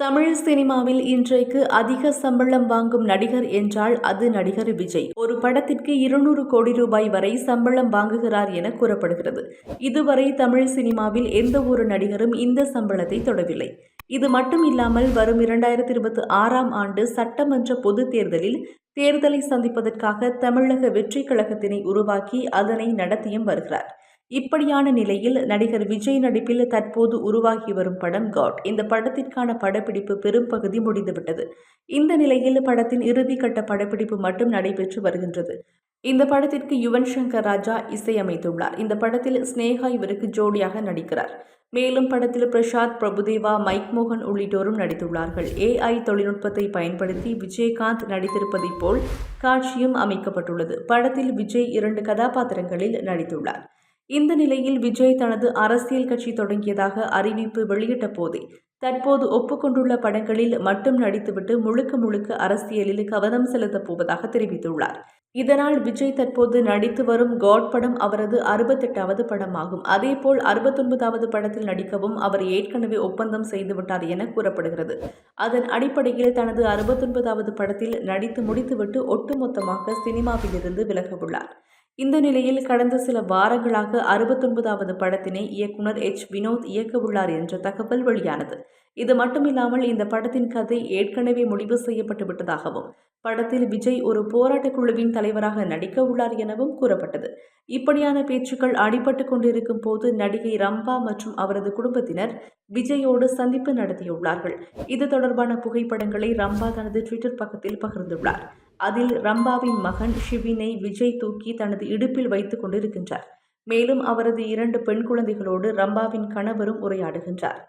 தமிழ் சினிமாவில் இன்றைக்கு அதிக சம்பளம் வாங்கும் நடிகர் என்றால் அது நடிகர் விஜய். ஒரு படத்திற்கு இருநூறு கோடி ரூபாய் வரை சம்பளம் வாங்குகிறார் என கூறப்படுகிறது. இதுவரை தமிழ் சினிமாவில் எந்த ஒரு நடிகரும் இந்த சம்பளத்தை தொடவில்லை. இது மட்டும் இல்லாமல் வரும் இரண்டாயிரத்தி இருபத்தி ஆறாம் ஆண்டு சட்டமன்ற பொதுத் தேர்தலில் தேர்தலை சந்திப்பதற்காக தமிழக வெற்றி கழகத்தினை உருவாக்கி அதனை நடத்தியும் வருகிறார். இப்படியான நிலையில் நடிகர் விஜய் நடிப்பில் தற்போது உருவாகி வரும் படம் காட். இந்த படத்திற்கான படப்பிடிப்பு பெரும்பகுதி முடிந்துவிட்டது. இந்த நிலையில் படத்தின் இறுதிக்கட்ட படப்பிடிப்பு மட்டும் நடைபெற்று வருகின்றது. இந்த படத்திற்கு யுவன் சங்கர் ராஜா இசையமைத்துள்ளார். இந்த படத்தில் ஸ்னேகா இவருக்கு ஜோடியாக நடிக்கிறார். மேலும் படத்தில் பிரசாத் பிரபுதேவா மைக் மோகன் உள்ளிட்டோரும் நடித்துள்ளார்கள். ஏஐ தொழில்நுட்பத்தை பயன்படுத்தி விஜயகாந்த் நடித்திருப்பதைப் போல் காட்சியும் அமைக்கப்பட்டுள்ளது. படத்தில் விஜய் இரண்டு கதாபாத்திரங்களில் நடித்துள்ளார். இந்த நிலையில் விஜய் தனது அரசியல் கட்சி தொடங்கியதாக அறிவிப்பு வெளியிட்ட போதே தற்போது ஒப்புக்கொண்டுள்ள படங்களில் மட்டும் நடித்துவிட்டு முழுக்க முழுக்க அரசியலில் கவனம் செலுத்தப் போவதாக தெரிவித்துள்ளார். இதனால் விஜய் தற்போது நடித்து வரும் காட் படம் அவரது அறுபத்தெட்டாவது படமாகும். அதேபோல் அறுபத்தொன்பதாவது படத்தில் நடிக்கவும் அவர் ஏற்கனவே ஒப்பந்தம் செய்துவிட்டார் என கூறப்படுகிறது. அதன் அடிப்படையில் தனது அறுபத்தொன்பதாவது படத்தில் நடித்து முடித்துவிட்டு ஒட்டுமொத்தமாக சினிமாவிலிருந்து விலகவுள்ளார். இந்த நிலையில் கடந்த சில வாரங்களாக அறுபத்தொன்பதாவது படத்தினை இயக்குனர் எச். வினோத் இயக்கவுள்ளார் என்ற தகவல் வெளியானது. இது மட்டுமில்லாமல் இந்த படத்தின் கதை ஏற்கனவே முடிவு செய்யப்பட்டு விட்டதாகவும் படத்தில் விஜய் ஒரு போராட்டக் குழுவின் தலைவராக நடிக்க உள்ளார் எனவும் கூறப்பட்டது. இப்படியான பேச்சுக்கள் அடிபட்டு கொண்டிருக்கும் போது நடிகை ரம்பா மற்றும் அவரது குடும்பத்தினர் விஜயோடு சந்திப்பு நடத்தியுள்ளார்கள். இது தொடர்பான புகைப்படங்களை ரம்பா தனது ட்விட்டர் பக்கத்தில் பகிர்ந்துள்ளார். அதில் ரம்பாவின் மகன் ஷிவினை விஜய் தூக்கி தனது இடுப்பில் வைத்துக் கொண்டிருக்கின்றார். மேலும் அவரது இரண்டு பெண் குழந்தைகளோடு ரம்பாவின் கணவரும் உரையாடுகின்றார்.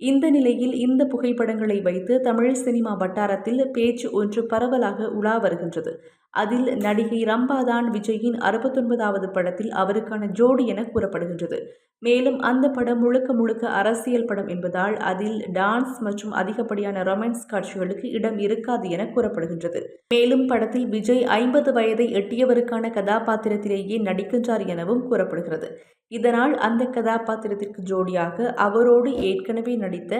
இந்த நிலையில் இந்த புகைப்படங்களை வைத்து தமிழ் சினிமா வட்டாரத்தில் பேச்சு ஒன்று பரவலாக உலா வருகின்றது. அதில் நடிகை ரம்பாதான் விஜயின் அறுபத்தொன்பதாவது படத்தில் அவருக்கான ஜோடி என கூறப்படுகின்றது. மேலும் அந்த படம் முழுக்க முழுக்க அரசியல் படம் என்பதால் அதில் டான்ஸ் மற்றும் அதிகப்படியான ரொமான்ஸ் காட்சிகளுக்கு இடம் இருக்காது என கூறப்படுகின்றது. மேலும் படத்தில் விஜய் ஐம்பது வயதை எட்டியவருக்கான கதாபாத்திரத்திலேயே நடிக்கின்றார் எனவும் கூறப்படுகிறது. இதனால் அந்த கதாபாத்திரத்திற்கு ஜோடியாக அவரோடு ஏற்கனவே நடித்த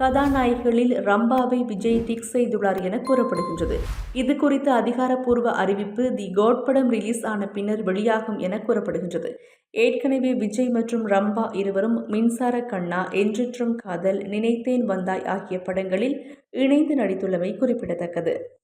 கதாநாயகிகளில் ரம்பாவை விஜய் டிக் செய்துள்ளார் என கூறப்படுகின்றது. இது குறித்த அதிகாரப்பூர்வ அறிவிப்பு தி கோட் படம் ரிலீஸ் ஆன பின்னர் வெளியாகும் என கூறப்படுகின்றது. ஏற்கனவே விஜய் மற்றும் ரம்பா இருவரும் மின்சார கண்ணா என்றென்றும் காதல் நினைத்தேன் வந்தாய் ஆகிய படங்களில் இணைந்து நடித்துள்ளமை குறிப்பிடத்தக்கது.